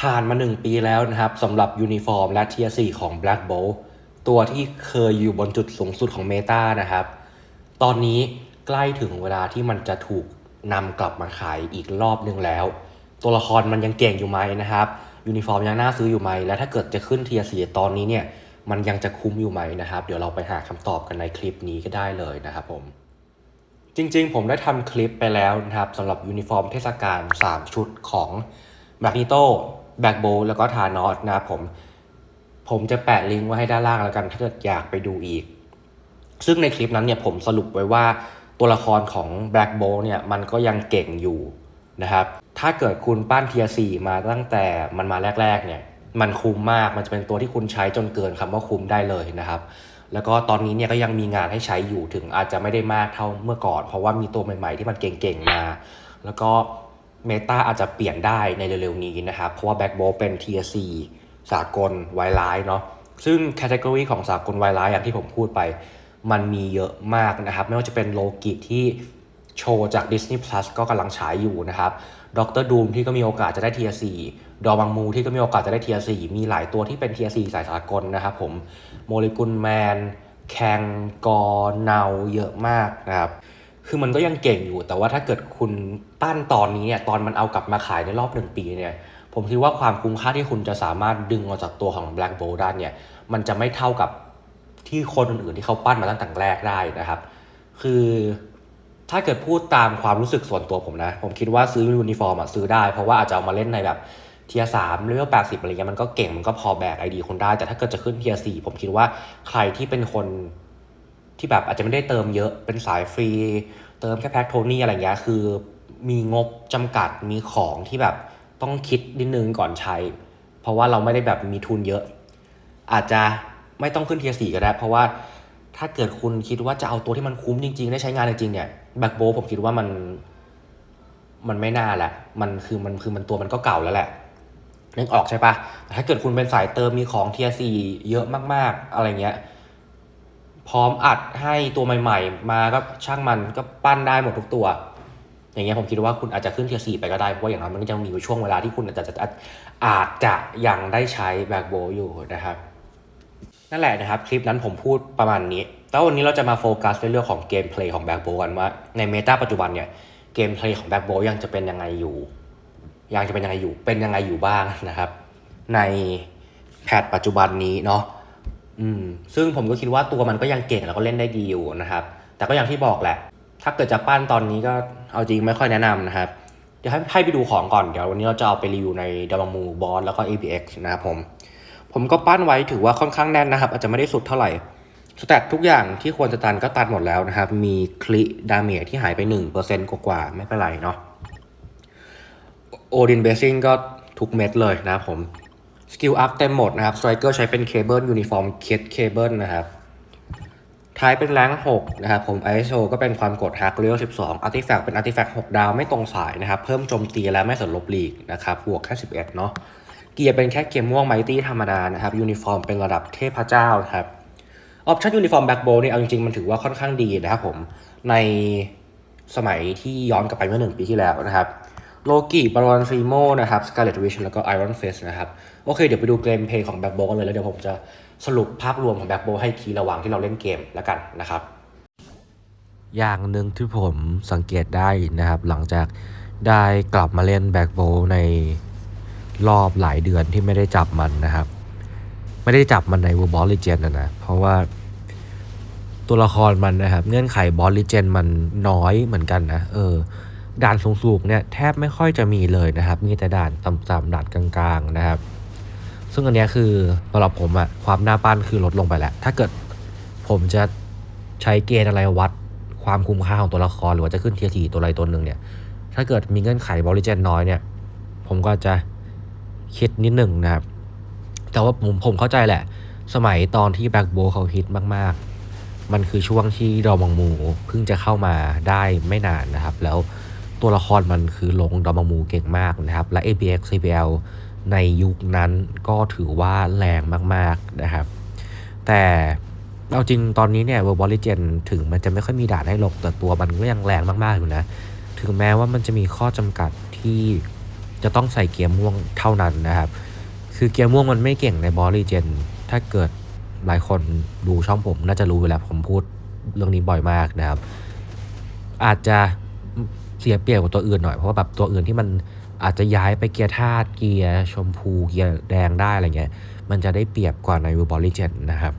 ผ่านมา 1 ปีแล้วนะครับสำหรับยูนิฟอร์มและเทียร์4ของ Black Bolt ตัวที่เคยอยู่บนจุดสูงสุดของเมตานะครับ ตอนนี้ใกล้ถึงเวลาที่มันจะถูกนำกลับมาขายอีกรอบนึงแล้ว ตัวละครมันยังเก่งอยู่ไหมนะครับยูนิฟอร์มยังน่าซื้ออยู่ไหม และถ้าเกิดจะขึ้นเทียร์สีตอนนี้เนี่ยมันยังจะคุ้มอยู่ไหมนะครับ เดี๋ยวเราไปหาคำตอบกันในคลิปนี้ก็ได้เลยนะครับผมจริงๆ ผมได้ทำคลิปไปแล้วนะครับสำหรับยูนิฟอร์มเทศกาล 3 ชุดของแบล็กนิโต แบ็กโบแล้วก็ทานอสนะครับผม ผมจะแปะลิงก์ไว้ให้ด้านล่างแล้วกัน ถ้าเกิดอยากไปดูอีก ซึ่งในคลิปนั้นเนี่ยผมสรุปไว้ว่าตัวละครของ Black b o l เนี่ยมันก็ยังเก่งอยู่นะครับ ถ้าเกิดคุณปั้นเทียสี่มาตั้งแต่มันมาแรก ๆ เนี่ย มันคุ้มมาก มันจะเป็นตัวที่คุณใช้จนเกินคำว่าคุ้มได้เลยนะครับ แล้วก็ตอนนี้เนี่ยก็ยังมีงานให้ใช้อยู่ถึงอาจจะไม่ได้มากเท่าเมื่อก่อน เพราะว่ามีตัวใหม่ ๆ ที่มันเก่งๆมา แล้วก็ เมตาอาจจะเปลี่ยนได้ในเร็วๆนี้นะครับ เพราะว่า Black b o l เป็น Tier 4สากลไวไลท์เนาะซึ่งแคตตากรีของสากลไวไลท์อย่างที่ผมพูดไป มันมีเยอะมากนะครับ ไม่ว่าจะเป็นโลกิที่โชว์จาก Disney Plus ก็กำลังฉายอยู่นะครับด็อกเตอร์ดูมที่ก็มีโอกาสจะได้เทียร์สี่ดอบังมูที่ก็มีโอกาสจะได้เทียร์สี่มีหลายตัวที่เป็นเทียร์สี่สายสากลนะครับผมโมเลกุลแมนแคงกอเนาเยอะมากนะครับ คือมันก็ยังเก่งอยู่ แต่ว่าถ้าเกิดคุณตั้นตอนนี้เนี่ยตอนมันเอากลับมาขายในรอบหนึ่งปีเนี่ยผมคิดว่าความคุ้มค่าที่คุณจะสามารถดึงออกจากตัวของ Black b o l ได้เนี่ยมันจะไม่เท่ากับที่คนอื่นๆที่เขาปั้นมาตั้งแต่แรกได้นะครับ คือถ้าเกิดพูดตามความรู้สึกส่วนตัวผมนะ ผมคิดว่าซื้อยูนิฟอร์มอะซื้อได้ เพราะว่าอาจจะเอามาเล่นในแบบเทียสามเลเวลแปดสิบอะไรเงี้ยมันก็เก่งมันก็พอแบกไอดีคนได้ แต่ถ้าเกิดจะขึ้นเทียสี่ผมคิดว่าใครที่เป็นคน ที่แบบอาจจะไม่ได้เติมเยอะเป็นสายฟรี เติมแค่แพ็คโทนี่อะไรเงี้ยคือ มีงบจำกัดมีของที่แบบต้องคิดนิดนึงก่อนใช้ เพราะว่าเราไม่ได้แบบมีทุนเยอะ อาจจะไม่ต้องขึ้นเทียสี่ก็ได้ เพราะว่าถ้าเกิดคุณคิดว่าจะเอาตัวที่มันคุ้มจริง ๆ ได้ใช้งานจริงๆเนี่ยแบ็กโบผมคิดว่ามันมันไม่น่าแหละ มันคือมันคือมันตัวมันก็เก่าแล้วแหละนึกออกใช่ปะแต่ถ้าเกิดคุณเป็นสายเติมมีของเทียสี่เยอะมากๆ อะไรเงี้ย พร้อมอัดให้ตัวใหม่ ๆ มาก็ช่างมันก็ปั้นได้หมดทุกตัว อย่างเงี้ยผมคิดว่าคุณอาจจะขึ้นเทียสี่ไปก็ได้เพราะว่าอย่างนั้นมันก็จะมีช่วงเวลาที่คุณอาจจะจะอาจจะยังได้ใช้แบ็กโบอยู่นะครับนั่นแหละนะครับ คลิปนั้นผมพูดประมาณนี้ แต่วันนี้เราจะมาโฟกัสในเรื่องของเกมเพลย์ของแบ็กโบกันว่าในเมตาปัจจุบันเนี่ยเกมเพลย์ของแบ็กโบยังจะเป็นยังไงอยู่ ยังจะเป็นยังไงอยู่เป็นยังไงอยู่บ้างนะครับ ในแพทปัจจุบันนี้เนาะ อืมซึ่งผมก็คิดว่าตัวมันก็ยังเก่งแล้วก็เล่นได้ดีอยู่นะครับ แต่ก็อย่างที่บอกแหละ ถ้าเกิดจะปั้นตอนนี้ก็เอาจริงไม่ค่อยแนะนำนะครับ เดี๋ยวให้ให้ไปดูของก่อน เดี๋ยววันนี้เราจะเอาไปรีวิวในดับมูบอสแล้วก็ ABX นะครับผม ผมก็ปั้นไว้ถือว่าค่อนข้างแน่นนะครับ อาจจะไม่ได้สุดเท่าไหร่สแตททุกอย่างที่ควรจะตันก็ตันหมดแล้วนะครับ มีคลิดาเมจที่หายไป 1%กว่าๆไม่เป็นไรเนาะโอดินเบสซิ่งก็ทุกเม็ดเลยนะครับผม สกิลอัพเต็มหมดนะครับสไตรเกอร์ใช้เป็นเคเบิลยูนิฟอร์มเคสเคเบิลนะครับท้ายเป็นแรง6นะครับ ผม ISO ก็เป็นความกดฮักเรียล12องอาร์ติแฟกต์เป็นอาร์ติแฟกต์6ดาวไม่ตรงสายนะครับ เพิ่มโจมตีและไม่สนลบหลีกนะครับ บวกแค่11เอ็ดเนาะ เกียร์เป็นแค่เกมม่วงไมตี้ธรรมดานะครับ ยูนิฟอร์มเป็นระดับเทพเจ้านะครับ ออปชั่นยูนิฟอร์มแบ็กโบนี่เอาจริงๆ มันถือว่าค่อนข้างดีนะครับผม ในสมัยที่ย้อนกลับไปเมื่อหนึ่งปีที่แล้วนะครับ โลกิบารอนซีโมนะครับสกาเลตวิชแล้วก็ไอรอนเฟสนะครับโอเคเดี๋ยวไปดูเกมเพย์ของแบ็กโบกันเลย แล้วเดี๋ยวผมจะสรุปภาพรวมของแบ็กโบให้ทีระหว่างที่เราเล่นเกมแล้วกันนะครับ อย่างหนึ่งที่ผมสังเกตได้นะครับ หลังจากได้กลับมาเล่นแบ็กโบในรอบหลายเดือนที่ไม่ได้จับมันนะครับ ไม่ได้จับมันในวูบอลลิเจนนะนะเพราะว่าตัวละครมันนะครับ เงื่อนไขบอลลิเจนมันน้อยเหมือนกันนะ เออ ด่านสูงๆเนี่ยแทบไม่ค่อยจะมีเลยนะครับ มีแต่ด่านต่ำๆด่านกลางๆนะครับ ซึ่งอันนี้คือสำหรับผมอะความน่าปั้นคือลดลงไปแล้ว ถ้าเกิดผมจะใช้เกณฑ์อะไรวัด ความคุ้มค่าของตัวละครหรือว่าจะขึ้นเทียร์สี่ตัวใดตัวหนึ่งเนี่ย ถ้าเกิดมีเงื่อนไขบริเจนน้อยเนี่ย ผมก็จะคิดนิดหนึ่งนะครับ แต่ว่าผมผมเข้าใจแหละ สมัยตอนที่แบ็กโบเขาฮิตมากๆ มันคือช่วงที่ดอมังมูเพิ่งจะเข้ามาได้ไม่นานนะครับ แล้ว ตัวละครมันคือลงดอมังมูเก่งมากนะครับ และ ABX CPL ในยุคนั้นก็ถือว่าแรงมาก ๆ นะครับ แต่เอาจริงตอนนี้เนี่ยเวอร์บอลลิเจนถึงมันจะไม่ค่อยมีด่านให้หลบแต่ตัวมันก็ยังแรงมาก ๆ อยู่นะ ถึงแม้ว่ามันจะมีข้อจำกัดที่จะต้องใส่เกียร์ม่วงเท่านั้นนะครับ คือเกียร์ม่วงมันไม่เก่งในบอลลีเจนถ้าเกิดหลายคนดูช่องผมน่าจะรู้อยู่แล้วผมพูดเรื่องนี้บ่อยมากนะครับ อาจจะ เสียเปรียบกว่าตัวอื่นหน่อยเพราะว่าแบบตัวอื่นที่มันอาจจะย้ายไปเกียร์ธาตุเกียร์ชมพูเกียร์แดงได้อะไรเงี้ยมันจะได้เปรียบกว่าในบอลลีเจนนะครับ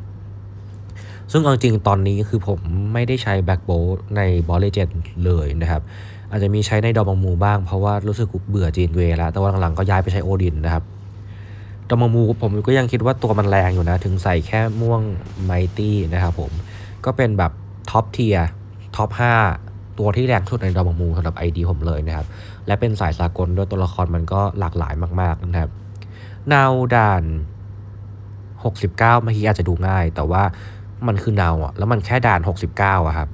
ซึ่งเอาจริงตอนนี้คือผมไม่ได้ใช้แบ็กโบในบอลเลเจนเลยนะครับ อาจจะมีใช้ในดอมมูบ้างเพราะว่ารู้สึกเบื่อจีนเวแล้ว แต่ว่าหลังๆก็ย้ายไปใช้โอดินนะครับดอมมูผมก็ยังคิดว่าตัวมันแรงอยู่นะ ถึงใส่แค่ม่วงไมตี้นะครับผมก็เป็นแบบท็อปเทียร์ท็อป5 ตัวที่แรงสุดในดอมมูสำหรับ ID ผมเลยนะครับ และเป็นสายสากลด้วยตัวละครมันก็หลากหลายมาก ๆ นะครับนาวด่าน 69เมื่อกี้อาจจะดูง่าย แต่ว่ามันคือเนาอะแล้วมันแค่ด่าน 69อะครับ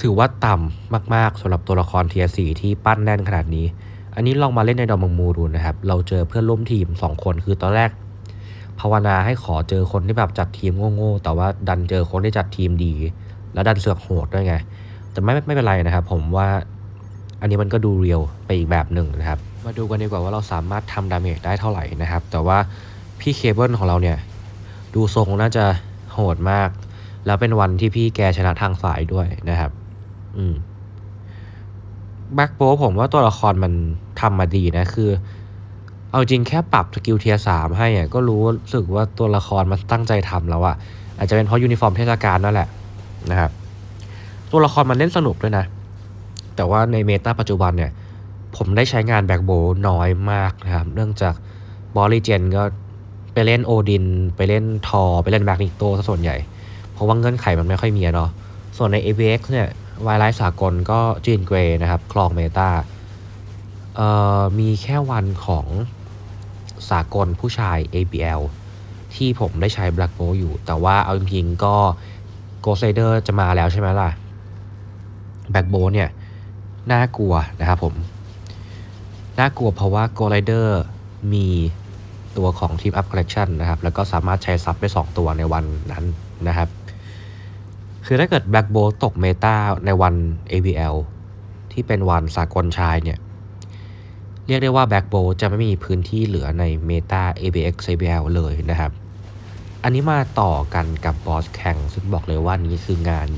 ถือว่าต่ำมาก ๆสำหรับตัวละครเทียสีที่ปั้นแน่นขนาดนี้ อันนี้ลองมาเล่นในดอมมูดูนะครับ เราเจอเพื่อนร่วมทีม 2 คนคือตอนแรก ภาวนาให้ขอเจอคนที่แบบจัดทีมโง่ๆแต่ว่าดันเจอคนที่จัดทีมดี แล้วดันเสือกโหดด้วยไง แต่ไม่ไม่เป็นไรนะครับ ผมว่าอันนี้มันก็ดูเรียวไปอีกแบบหนึ่งนะครับ มาดูกันดีกว่าว่าเราสามารถทำดาเมจได้เท่าไหร่นะครับ แต่ว่าพี่เคเบิลของเราเนี่ย ดูทรงน่าจะโหดมาก แล้วเป็นวันที่พี่แกชนะทางสายด้วยนะครับ อืมแบ็กโบผมว่าตัวละครมันทำมาดีนะคือ เอาจริงแค่ปรับสกิลเทียสามให้ก็รู้สึกว่าตัวละครมันตั้งใจทำแล้วอะอาจจะเป็นเพราะยูนิฟอร์มเทศกาลนั่นแหละ นะครับ ตัวละครมันเล่นสนุกด้วยนะ แต่ว่าในเมตาปัจจุบันเนี่ย ผมได้ใช้งานแบ็กโบน้อยมากนะครับ เนื่องจากบอลลีเจนก็ไปเล่นโอดิน ไปเล่นทอ ไปเล่นแบ็กนิโตซะส่วนใหญ่ เพราะว่าเงื่อนไขมันไม่ค่อยมีเนาะ ส่วนใน AVX เนี่ยวายไลท์สากลก็จีนเกรนะครับคลองเมตาเอ่อมีแค่วันของสากลผู้ชาย ABL ที่ผมได้ใช้ Black b o อยู่ แต่ว่าเอาจริงๆก็ Ghost Rider จะมาแล้วใช่ไหมล่ะ Black b o เนี่ยน่ากลัวนะครับผม น่ากลัวเพราะว่า Ghost Rider มีตัวของ Team Up Collection นะครับ แล้วก็สามารถใช้ซับได้ 2 ตัวในวันนั้นนะครับ คือถ้าเกิด Black b o ตกเมตาในวัน ABL ที่เป็นวันสากลชายเนี่ย เรียกได้ว่า Black b o จะไม่มีพื้นที่เหลือในเมตา ABX ABL เลยนะครับ อันนี้มาต่อกันกับบอสแข่งซึ่งบอกเลยว่านี้คืองาน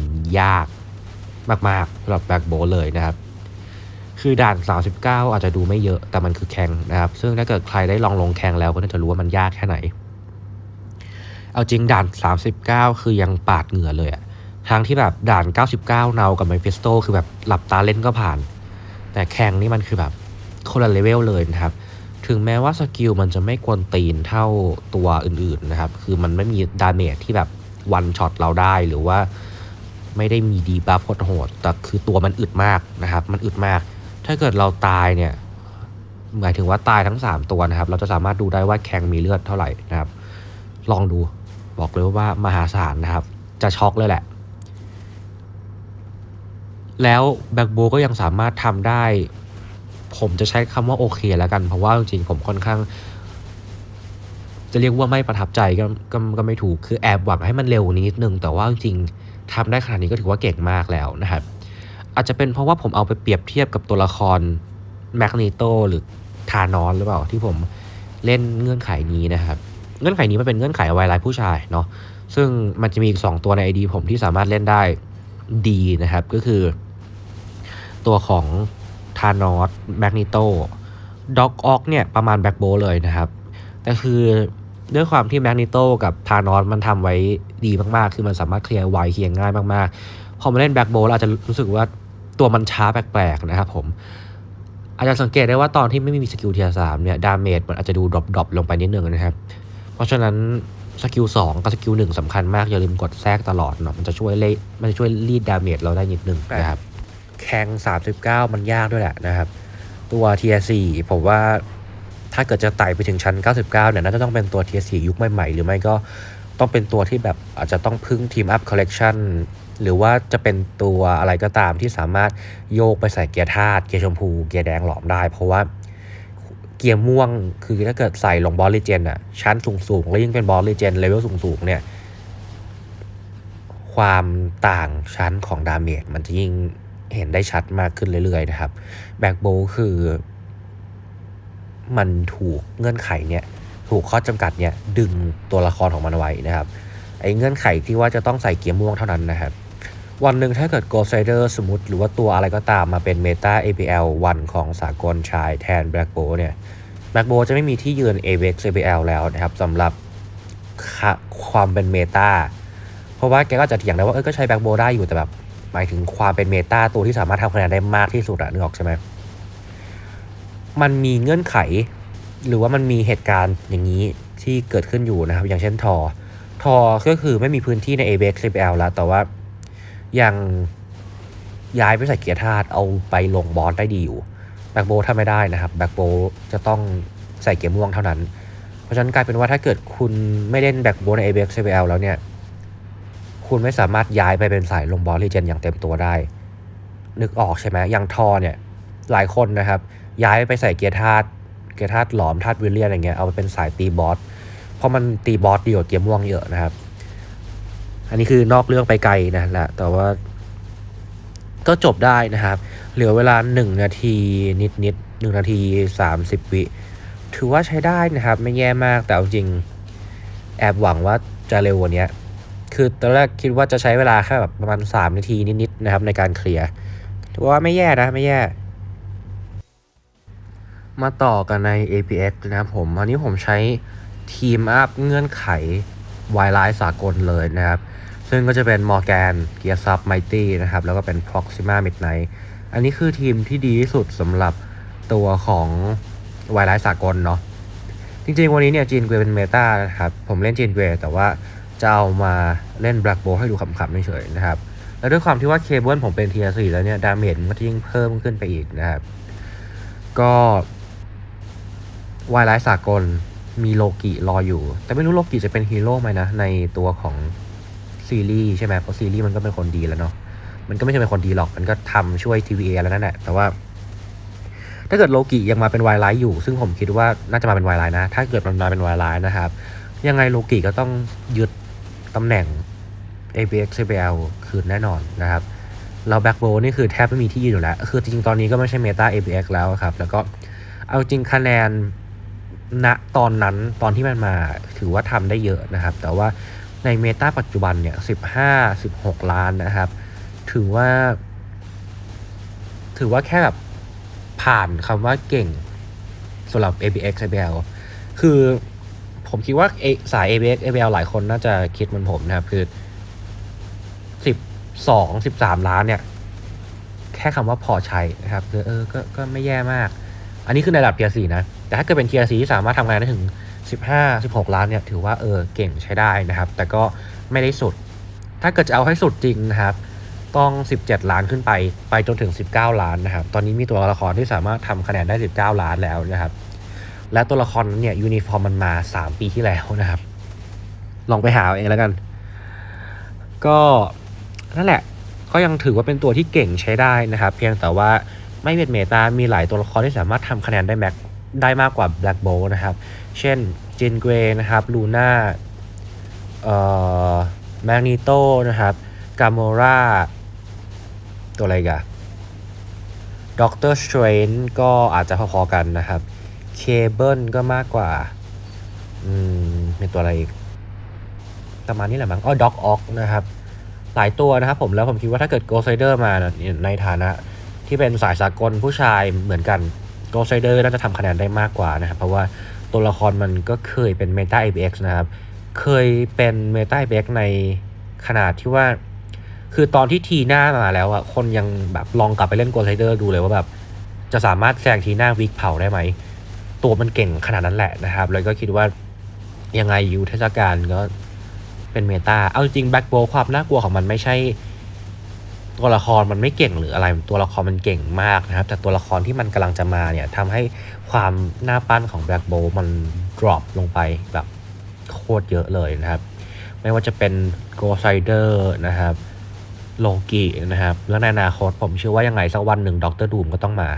ยากมากๆสำหรับ Black b o เลยนะครับ คือด่าน 39 อาจจะดูไม่เยอะแต่มันคือแข่งนะครับ ซึ่งถ้าเกิดใครได้ลองลงแข่งแล้วก็น่าจะรู้ว่ามันยากแค่ไหน เอาจริงด่าน 39 คือยังปาดเหงื่อเลยอะทั้งที่แบบด่าน 99 เนากับ m มฟิสโตคือแบบหลับตาเล่นก็ผ่าน แต่แข่งนี่มันคือแบบคนละเลเวลเลยนะครับ ถึงแม้ว่าสกิลมันจะไม่กวนตีนเท่าตัวอื่นๆนะครับ คือมันไม่มีดาเมจที่แบบวันช็อตเราได้หรือว่าไม่ได้มีดีบัฟโหดแต่คือตัวมันอึดมากนะครับ มันอึดมาก ถ้าเกิดเราตายเนี่ยหมายถึงว่าตายทั้ง 3 ตัวนะครับ เราจะสามารถดูได้ว่าแข่งมีเลือดเท่าไหร่นะครับ ลองดูบอกเลยว่ามหาศาลนะครับ จะช็อกเลยแหละ แล้วแบ็กโบก็ยังสามารถทำได้ ผมจะใช้คำว่าโอเคแล้วกัน เพราะว่าจริงๆผมค่อนข้าง จะเรียกว่าไม่ประทับใจก็ก็ก็ไม่ถูกคือแอบหวังให้มันเร็วนิดนึง แต่ว่าจริงๆทำได้ขนาดนี้ก็ถือว่าเก่งมากแล้วนะครับอาจจะเป็นเพราะว่าผมเอาไปเปรียบเทียบกับตัวละครแมกนีโตหรือทานอนหรือเปล่าที่ผมเล่นเงื่อนไขนี้นะครับ เงื่อนไขนี้มันเป็นเงื่อนไขไวไลท์ผู้ชายเนาะซึ่งมันจะมีอีก 2 ตัวใน ID ผมที่สามารถเล่นได้ดีนะครับ ก็คือ ตัวของานอสแมกนิโตด็อกออกเนี่ยประมาณแบ็กโบเลยนะครับ แต่คือด้วยความที่แมกนิโตกับทานอสมันทำไว้ดีมากๆ คือมันสามารถเคลียร์ไวเคลียร์ง่ายมากๆ พอมาเล่นแบ็กโบเราอาจจะรู้สึกว่าตัวมันช้าแปลกๆนะครับผม อาจจะสังเกตได้ว่าตอนที่ไม่มีสกิลเทียร์สามเนี่ยดาเมจมันอาจจะดูดรอปๆลงไปนิดนึงนะครับ เพราะฉะนั้นสกิลสองกับสกิลหนึ่งสำคัญมาก อย่าลืมกดแทรกตลอดเนาะมันจะช่วยเล่มันจะช่วยรีดดาเมจเราได้นิดนึงนะครับ แข่ง39 มันยากด้วยแหละนะครับ ตัวเทียสี่ผมว่าถ้าเกิดจะไต่ไปถึงชั้น 99 เนี่ยน่าจะต้องเป็นตัวเทียสี่ยุคใหม่ๆ หรือไม่ก็ต้องเป็นตัวที่แบบอาจจะต้องพึ่งทีมอัพคอลเลกชันหรือว่าจะเป็นตัวอะไรก็ตามที่สามารถโยกไปใส่เกียร์ธาตุเกียร์ชมพู เกียร์แดงหลอมได้ เพราะว่าเกียร์ม่วงคือถ้าเกิดใส่ลงบอลลีเจนอะชั้นสูงๆ แล้วยิ่งเป็นบอลลีเจนเลเวลสูงๆเนี่ยความต่างชั้นของดาเมจมันจะยิ่ง เห็นได้ชัดมากขึ้นเรื่อยๆนะครับแบ็กโบคือ มันถูกเงื่อนไขเนี่ยถูกข้อจำกัดเนี่ยดึงตัวละครของมันไว้นะครับไอ้เงื่อนไขที่ว่าจะต้องใส่เกียร์ม่วงเท่านั้นนะครับ วันหนึ่งถ้าเกิด Ghost Rider สมมติ หรือว่าตัวอะไรก็ตามมาเป็น Meta APL วันของสากลชายแทน Black Bow เนี่ย Black Bow จะไม่มีที่ยืน AVX APL แล้วนะครับสำหรับค่ะความเป็นเมตาเพราะว่าแกก็จะเถียงได้ว่าเออก็ใช้ Black Bow ได้อยู่แต่แบบ หมายถึงความเป็นเมตาตัวที่สามารถทำคะแนนได้มากที่สุดอะนึกออกใช่ไหมมันมีเงื่อนไข หรือว่ามันมีเหตุการณ์อย่างนี้ที่เกิดขึ้นอยู่นะครับ อย่างเช่นทอ ทอก็คือไม่มีพื้นที่ใน ABX CPL แล้ว แต่ว่ายังย้ายไปใส่เกียร์ธาตุเอาไปลงบอสได้ดีอยู่แบ็กโบทำไม่ได้นะครับแบ็กโบจะต้องใส่เกียร์ม่วงเท่านั้น เพราะฉะนั้นกลายเป็นว่าถ้าเกิดคุณไม่เล่นแบ็กโบใน ABX CPL แล้วเนี่ย คุณไม่สามารถย้ายไปเป็นสายลงบอสรีเจนอย่างเต็มตัวได้ นึกออกใช่ไหมอย่างทอเนี่ยหลายคนนะครับ ย้ายไปใส่เกียร์ธาตุเกียร์ธาตุหลอมธาตุวิลเลียนอะไรเงี้ยเอาไปเป็นสายตีบอสเพราะมันตีบอสดีกว่าเกียร์ม่วงเยอะนะครับ อันนี้คือนอกเรื่องไปไกลนะแหละแต่ว่า ก็จบได้นะครับ เหลือเวลา 1 นาทีนิดนิดหนึ่งนาที 30 วิถือว่าใช้ได้นะครับ ไม่แย่มากแต่เอาจริง แอบหวังว่าจะเร็วกว่านี้ คือตอนแรกคิดว่าจะใช้เวลาแค่แบบประมาณ 3 นาทีนิดๆนะครับในการเคลียร์ถือว่าไม่แย่นะไม่แย่ มาต่อกันใน APX นะครับผมอันนี้ผมใช้ทีมอัพเงื่อนไขวายไลท์สากลเลยนะครับ ซึ่งก็จะเป็นมอร์แกนเกียร์ซับไมตี้นะครับ แล้วก็เป็น Proxima Midnight อันนี้คือทีมที่ดีที่สุดสำหรับตัวของวายไลท์สากลเนาะจริงๆ วันนี้เนี่ยจีนเกวเป็นเมตานะครับ ผมเล่นจีนเกวแต่ว่า จะเอามาเล่นแบล็กโบให้ดูขำๆเฉยๆนะครับ แล้วด้วยความที่ว่าเคเบิลผมเป็นเทียสี่แล้วเนี่ย ดาเมจมันก็ยิ่งเพิ่มขึ้นไปอีกนะครับ ก็วายไลท์สากลมีโลกิรออยู่ แต่ไม่รู้โลกิจะเป็นฮีโร่ไหมนะ ในตัวของซีรีส์ใช่ไหมเพราะซีรีส์มันก็เป็นคนดีแล้วเนาะมันก็ไม่ใช่เป็นคนดีหรอก มันก็ทำช่วย TVA แล้วนั่นแหละ แต่ว่า ถ้าเกิดโลกิยังมาเป็นวายไลท์อยู่ ซึ่งผมคิดว่าน่าจะมาเป็นวายไลท์นะ ถ้าเกิดมันมาเป็นวายไลท์นะครับ ยังไงโลกิก็ต้องยึด ตำแหน่ง ABX CBL คืนแน่นอนนะครับเราแบ็กโบนี่คือแทบไม่มีที่ยืนอยู่แล้ว คือจริงๆ ตอนนี้ก็ไม่ใช่เมตา ABX แล้วครับ แล้วก็เอาจริงคะแนนณตอนนั้นตอนที่มันมาถือว่าทำได้เยอะนะครับ แต่ว่าในเมตาปัจจุบันเนี่ย 15 16 ล้านนะครับ ถือว่า ถือว่าแค่แบบผ่านคำว่าเก่งสำหรับ ABX ABL คือ ผมคิดว่าสาย ABX ABL หลายคนน่าจะคิดเหมือนผมนะครับ คือ12 13ล้านเนี่ย แค่คำว่าพอใช้นะครับคือเออก็ก็ไม่แย่มาก อันนี้คือในระดับเทียร์สี่นะ แต่ถ้าเกิดเป็นเทียร์สี่ที่สามารถทำงานได้ถึง15 16ล้านเนี่ยถือว่าเออเก่งใช้ได้นะครับ แต่ก็ไม่ได้สุด ถ้าเกิดจะเอาให้สุดจริงนะครับต้อง 17 ล้านขึ้นไป ไปจนถึง 19 ล้านนะครับ ตอนนี้มีตัวละครที่สามารถทำคะแนนได้ 19 ล้านแล้วนะครับ และตัวละครนั้นเนี่ยยูนิฟอร์มมันมา 3 ปีที่แล้วนะครับ ลองไปหาเองแล้วกัน ก็นั่นแหละก็ยังถือว่าเป็นตัวที่เก่งใช้ได้นะครับ เพียงแต่ว่าไม่เป็นเมตา มีหลายตัวละครที่สามารถทำคะแนนได้แม็กได้มากกว่า Black b o w นะครับ เช่นจินเกรนะครับลูน่าเอ่อแมกนิโตนะครับกาโมราตัวอะไรกันด็อกเตอร์สเตรนก็อาจจะพอๆกันนะครับ เคเบิลก็มากกว่า อืมเป็นตัวอะไรอีก ประมาณนี้แหละมั้งอ๋อด็อกออกนะครับ หลายตัวนะครับผมแล้วผมคิดว่าถ้าเกิดโกไซเดอร์มาในฐานะ ที่เป็นสายสากลผู้ชายเหมือนกันโกไซเดอร์น่าจะทำคะแนนได้มากกว่านะครับ เพราะว่าตัวละครมันก็เคยเป็นเมตา ABX นะครับ เคยเป็นเมตา ABX ในขนาดที่ว่า คือตอนที่ทีหน้ามาแล้วอะคนยังแบบลองกลับไปเล่นโกไซเดอร์ดูเลยว่าแบบจะสามารถแซงทีหน้าวิกเผาได้ไหม ตัวมันเก่งขนาดนั้นแหละนะครับ แล้วก็คิดว่ายังไงยูเทศกาลก็เป็นเมตาเอาจริงแบ็กโบความน่ากลัวของมันไม่ใช่ ตัวละครมันไม่เก่งหรืออะไร ตัวละครมันเก่งมากนะครับ แต่ตัวละครที่มันกำลังจะมาเนี่ยทำให้ความหน้าปั้นของแบ็กโบมัน drop ลงไปแบบโคตรเยอะเลยนะครับ ไม่ว่าจะเป็นโกไซเดอร์นะครับโลกินะครับ แล้วในอนาคตผมเชื่อว่ายังไงสักวันหนึ่งด็อกเตอร์ดูมก็ต้องมา